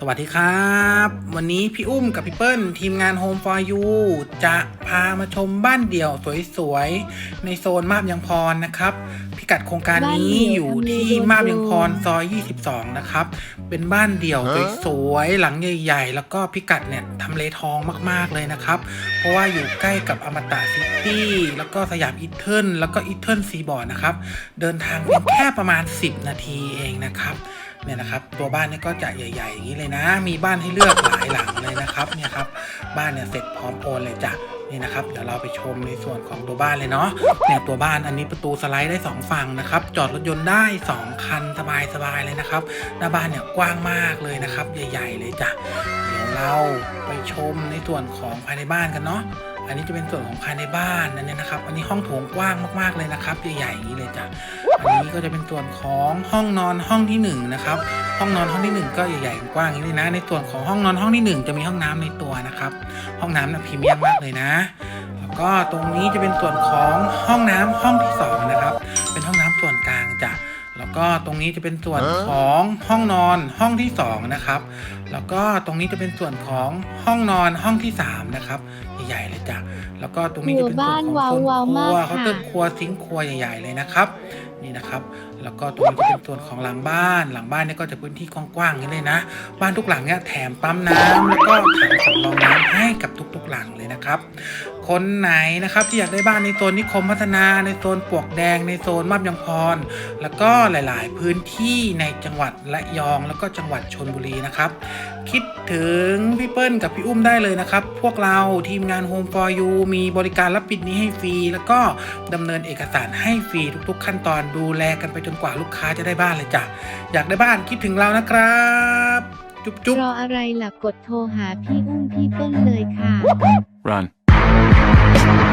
สวัสดีครับ วันนี้พี่อุ้มกับพี่เปิ้ลทีมงาน Home for You จะพามาชมบ้านเดี่ยวสวยๆ ในโซนมาบยังพรนะครับ พิกัดโครงการนี้อยู่ที่มาบยังพรซอย 22 นะครับ เป็นบ้านเดี่ยวสวยๆ หลังใหญ่ๆ แล้วก็พิกัดเนี่ยทำเลทองมากๆเลยนะครับ เพราะว่าอยู่ใกล้กับอมตะซิตี้แล้วก็สยามอีเทิลแล้วก็อีเทิลซีบอร์ดนะครับ เดินทางเพียงแค่ประมาณ 10 นาทีเองนะครับ เนี่ยนะครับตัวบ้านนี่ก็จะใหญ่ๆอย่างนี้เลยนะ มีบ้านให้เลือกหลายหลังเลยนะครับเนี่ยครับบ้านเนี่ยเสร็จพร้อมโอนเลยจ้ะนี่นะครับเดี๋ยวเราไปชมในส่วนของตัวบ้านเลยเนาะเนี่ยตัวบ้านอันนี้ประตูสไลด์ได้ 2 ฝั่งนะครับ จอดรถยนต์ได้ 2 คันสบายๆเลยนะครับ หน้าบ้านเนี่ยกว้างมากเลยนะครับ ใหญ่ ๆ เลยจ้ะเดี๋ยวเราไปชมในส่วนของภายในบ้านกันเนาะ อันนี้จะเป็นส่วนของภายในบ้านนั่นเนี่ยนะครับ อันนี้ห้องโถงกว้างมากๆเลยนะครับใหญ่ๆอย่างนี้เลยจ้ะอันนี้ก็จะเป็นส่วนของห้องนอนห้องที่หนึ่งนะครับ ห้องนอนห้องที่หนึ่งก็ใหญ่ๆกว้างอย่างนี้เลยนะ ในส่วนของห้องนอนห้องที่หนึ่งจะมีห้องน้ำในตัวนะครับ ห้องน้ำนะพรีเมียมมากเลยนะ แล้วก็ตรงนี้จะเป็นส่วนของห้องน้ำห้องที่สองนะครับ ก็ตรงนี้จะเป็นส่วนของห้องนอนห้องที่สองนะครับแล้วก็ตรงนี้จะเป็นส่วนของห้องนอนห้องที่สามนะครับใหญ่ๆเลยจ้ะแล้วก็ตรงนี้จะเป็นส่วนของโซนว้าวคๆรัวมากเขาค่ะเติมครัวซิงค์ครัวใหญ่ ๆเลยนะครับนี่นะครับ แล้วก็ตรงนี้จะเป็นส่วนของหลังบ้าน หลังบ้านเนี่ยก็จะพื้นที่กว้างๆอย่างนี้เลยนะ บ้านทุกหลังเนี่ยแถมปั๊มน้ำแล้วก็ถังสำรองน้ำให้กับทุกๆหลังเลยนะครับ คนไหนนะครับที่อยากได้บ้านในโซนนิคมพัฒนาในโซนปลวกแดงในโซนมาบยังพร แล้วก็หลาย ๆ พื้นที่ในจังหวัดระยองแล้วก็จังหวัดชนบุรีนะครับคิดถึงพี่เปิ้ลกับพี่อุ้มได้เลยนะครับ พวกเราทีมงาน Home for You มีบริการรับปิดนี้ให้ฟรี แล้วก็ดำเนินเอกสารให้ฟรีทุก ๆ ขั้นตอนดูแลกันไปจนกว่าลูกค้าจะได้บ้านเลยจ้ะอยากได้บ้านคิดถึงเรานะครับจุ๊บจุ๊บรออะไรล่ะกดโทรหาพี่อุ้มพี่เปิ้ลเลยค่ะ Run. Música